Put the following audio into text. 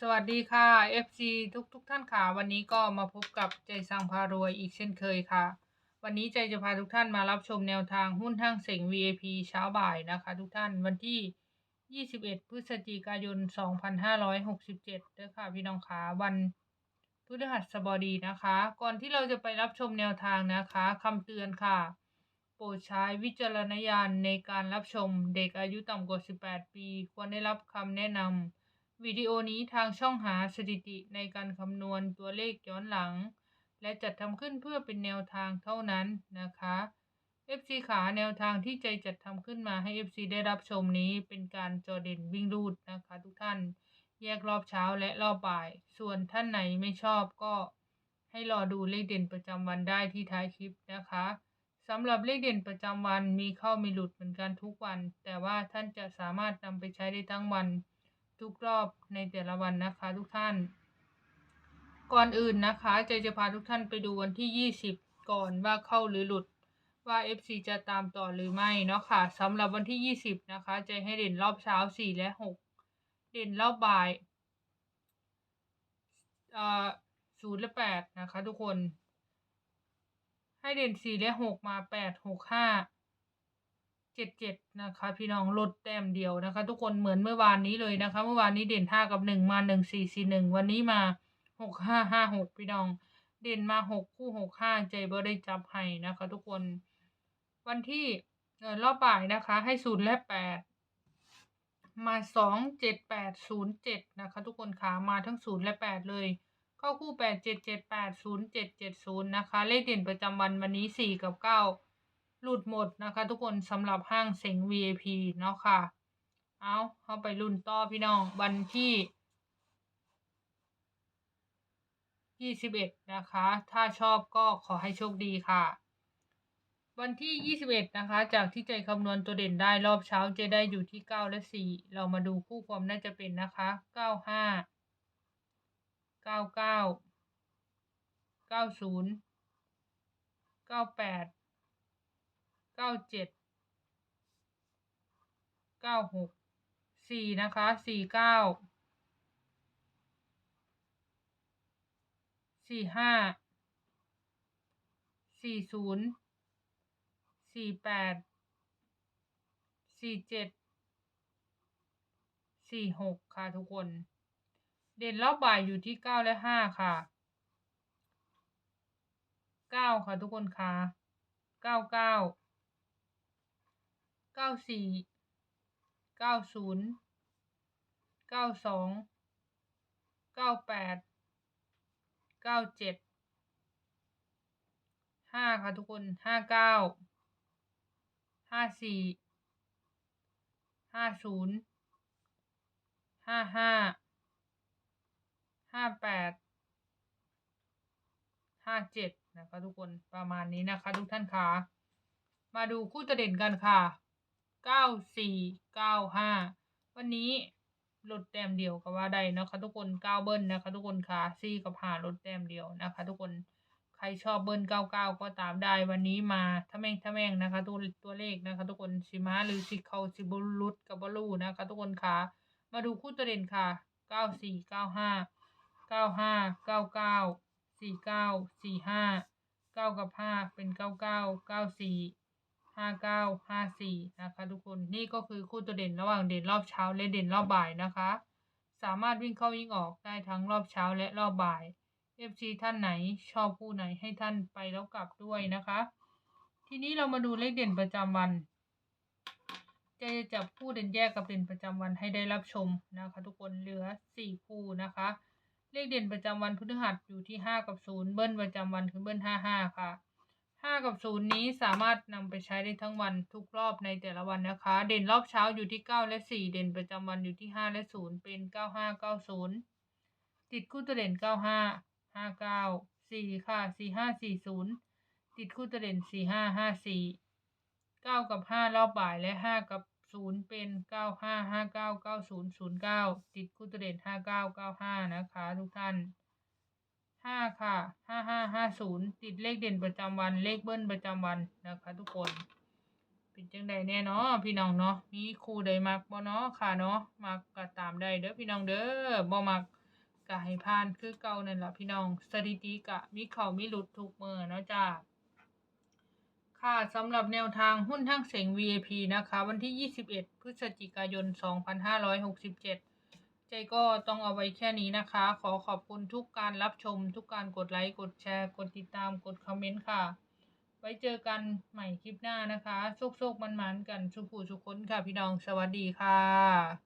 สวัสดีค่ะ FC ทุกทุกท่านค่ะ วันนี้ก็มาพบกับใจสังพารวยอีกเช่นเคยค่ะ วันนี้ใจจะพาทุกท่านมารับชมแนวทางหุ้นทั้งเสง VIP เช้าบ่ายนะคะ ทุกท่านวันที่ 21 พฤศจิกายน 2567เด้อค่ะพี่น้องค่ะวันพฤหัสบดีนะคะ ก่อนที่เราจะไปรับชมแนวทางนะคะคำเตือนค่ะ โปรดใช้วิจารณญาณในการรับชมเด็กอายุต่ำกว่า 18 ปี ควรได้รับคำแนะนำ วิดีโอนี้ทางช่องหาสถิติในการคำนวณตัวเลขย้อนหลัง และจัดทำขึ้นเพื่อเป็นแนวทางเท่านั้นนะคะ FC ขาแนวทางที่ใจจัดทำขึ้นมาให้ FC ได้รับชมนี้เป็นการจอเด่นวิ่งรูดนะคะทุกท่าน แยกรอบเช้าและรอบบ่าย ส่วนท่านไหนไม่ชอบก็ให้รอดูเลขเด่นประจำวันได้ที่ท้ายคลิปนะคะสำหรับเลขเด่นประจำวันมีเข้ามีหลุดเหมือนกันทุกวัน แต่ว่าท่านจะสามารถนำไปใช้ได้ทั้งวัน ทุกรอบในแต่ละวันนะคะทุกท่าน ก่อนอื่นนะคะใจจะพาทุกท่านไปดูวันที่ 20 ก่อนว่าเข้าหรือหลุดว่า FC จะตามต่อหรือไม่เนาะค่ะสำหรับวันที่ 20 นะคะใจให้เด่นรอบเช้า 4 และ 6 เด่นรอบบ่ายเอ่อ0และ8นะคะทุกคน ให้เด่น 4 และ 6 มา 8 6 5 เจ็ดเจ็ดนะคะพี่น้องลดแต้มเดียวนะคะ ทุกคนเหมือนเมื่อวานนี้เลยนะคะ เมื่อวานนี้เด่นห้ากับหนึ่งมาหนึ่งสี่สี่หนึ่งวันนี้มาหกห้าห้าหกพี่น้อง เด่นมาหกคู่หกห้าใจบ่ได้จับให้นะคะ ทุกคน วันที่เอ่อรอบบ่ายนะคะ ให้ศูนย์และแปดมาสองเจ็ดแปดศูนย์เจ็ดนะคะ ทุกคนขามาทั้งศูนย์และแปดเลยเข้าคู่แปดเจ็ดเจ็ดแปดศูนย์เจ็ดเจ็ดศูนย์นะคะ เลขเด่นประจำวันวันนี้สี่กับเก้า หลุดหมดนะคะ ทุกคนสำหรับห้างเซ็ง VIP เนาะค่ะ เอาเข้าไปรุ่นต่อพี่น้องวันที่ 21 นะคะ ถ้าชอบก็ขอให้โชคดีค่ะ วันที่ 21 นะคะ จากที่ใจคำนวณตัวเด่นได้รอบเช้าจะได้อยู่ที่ 9 และ 4 เรามาดูคู่ความน่าจะเป็นนะคะ 95 99 90 98 เก้าเจ็ดเก้าหกสี่นะคะสี่เก้าสี่ห้าสี่ศูนย์สี่แปดสี่เจ็ดสี่หกค่ะทุกคน เด่นรอบบ่ายอยู่ที่เก้าและห้าค่ะเก้าค่ะทุกคนค่ะเก้าเก้า เก้าสี่เก้าศูนย์เก้าสองเก้าแปดเก้าเจ็ดห้าค่ะทุกคนห้าเก้าห้าสี่ห้าศูนย์ห้าห้าห้าแปดห้าเจ็ดนะคะทุกคนประมาณนี้นะคะทุกท่านคะมาดูคู่ตัวเด่นกันค่ะ เก้าสี่เก้าห้าวันนี้ลดแต้มเดียวก็ว่าได้นะคะทุกคนเก้าเบิ้ลนะคะ ทุกคนค่ะสี่กับห้าลดแต้มเดียวนะคะ ทุกคนใครชอบเบิ้ลเก้าเก้าก็ตามได้วันนี้มาถ้าแม่งถ้าแม่งนะคะ ตัวตัวเลขนะคะ ทุกคนสิมาหรือสิเขาสิบุรุษกับบลูนะคะ ทุกคนค่ะมาดูคู่ตัวเด่นค่ะเก้าสี่เก้าห้าเก้าห้าเก้าเก้าสี่เก้าสี่ห้าเก้ากับห้าเป็นเก้าเก้าเก้าสี่ ห้าเก้าห้าสี่นะคะ ทุกคนนี่ก็คือคู่ตัวเด่นระหว่างเด่นรอบเช้าและเด่นรอบบ่ายนะคะ สามารถวิ่งเข้าวิ่งออกได้ทั้งรอบเช้าและรอบบ่าย FC ท่านไหนชอบคู่ไหนให้ท่านไปแล้วกลับด้วยนะคะ ทีนี้เรามาดูเลขเด่นประจำวัน จะจับคู่เด่นแยกกับเด่นประจำวันให้ได้รับชมนะคะ ทุกคนเหลือสี่คู่นะคะ เลขเด่นประจำวันพฤหัสอยู่ที่ห้ากับศูนย์เบิ้ลประจำวันคือเบิ้ลห้าห้าค่ะ ห้ากับศูนย์นี้สามารถนำไปใช้ได้ทั้งวันทุกรอบในแต่ละวันนะคะ เด่นรอบเช้าอยู่ที่เก้าและสี่เด่นประจำวันอยู่ที่ห้าและศูนย์เป็นเก้าห้าเก้าศูนย์ติดคู่ตัวเด่นเก้าห้าห้าเก้าสี่ค่ะสี่ห้าสี่ศูนย์ติดคู่ตัวเด่นสี่ห้าห้าสี่เก้ากับห้ารอบบ่ายและห้ากับศูนย์เป็นเก้าห้าห้าเก้าเก้าศูนย์ศูนย์เก้าติดคู่ตัวเด่นห้าเก้าเก้าห้านะคะ ทุกท่าน ห้าค่ะห้าห้าห้าศูนย์ติดเลขเด่นประจำวันเลขเบิ้ลประจำวันนะคะ ทุกคนเป็นจังใดแน่เนาะพี่น้องเนาะมีครูใดมักบ่เนาะค่ะเนาะมักก็ตามได้เด้อพี่น้องเด้อบ่มักก็ให้ผ่านคือเก่านั่นล่ะพี่น้องสถิติก็มีเข้ามีหลุดทุกมื้อเนาะจ้าค่ะสำหรับแนวทางหุ้นทั้งเสง VIP นะคะ วันที่ 21 พฤศจิกายน 2567 ใจก็ต้องเอาไว้แค่นี้นะคะ ขอขอบคุณทุกการรับชม ทุกการกดไลค์ กดแชร์ กดติดตาม กดคอมเมนต์ค่ะ ไว้เจอกันใหม่คลิปหน้านะคะโชคๆมันๆกันสุขผู้สุขคนค่ะพี่น้อง สวัสดีค่ะ